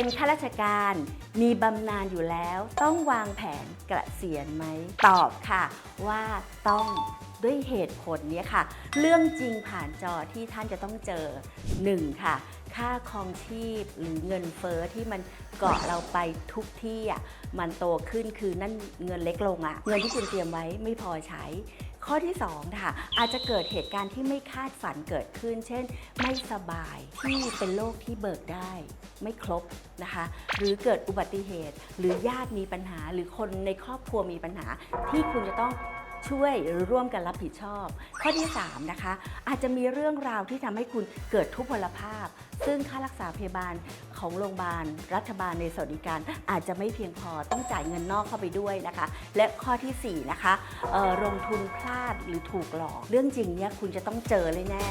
เป็นข้าราชการ มีบำนาญอยู่แล้ว ต้องวางแผนกเกษียณไหม ตอบค่ะ ว่าต้องด้วยเหตุผลนี้ค่ะ เรื่องจริงผ่านจอที่ท่านจะต้องเจอ 1. ค่ะ ค่าครองชีพหรือเงินเฟอ้อที่มันเกาะเราไปทุกที่อะมันโตขึ้นคือนั่นเงินเล็กลงอะ เงินที่คุณเตรียมไว้ไม่พอใช้ ข้อที่2ค่ะอาจจะเกิดเหตุการณ์ที่ไม่คาดฝันเกิดขึ้น เช่น ไม่สบายที่เป็นโรคที่เบิกได้ ไม่ครบนะคะ หรือเกิดอุบัติเหตุ หรือญาติมีปัญหา หรือคนในครอบครัวมีปัญหา ที่คุณจะต้อง ช่วยหรือร่วมกันรับผิดชอบ ข้อที่ 3 นะคะ อาจจะมีเรื่องราวที่ทำให้คุณเกิดทุพพลภาพ ซึ่งค่ารักษาพยาบาลของโรงพยาบาล รัฐบาลในสวัสดิการ อาจจะไม่เพียงพอต้องจ่ายเงินนอกเข้าไปด้วยนะคะ และข้อทีสี่4 นะคะลงทุนพลาดหรือถูกหลอก เรื่องจริงเนี่ยคุณจะต้องเจอเลยแน่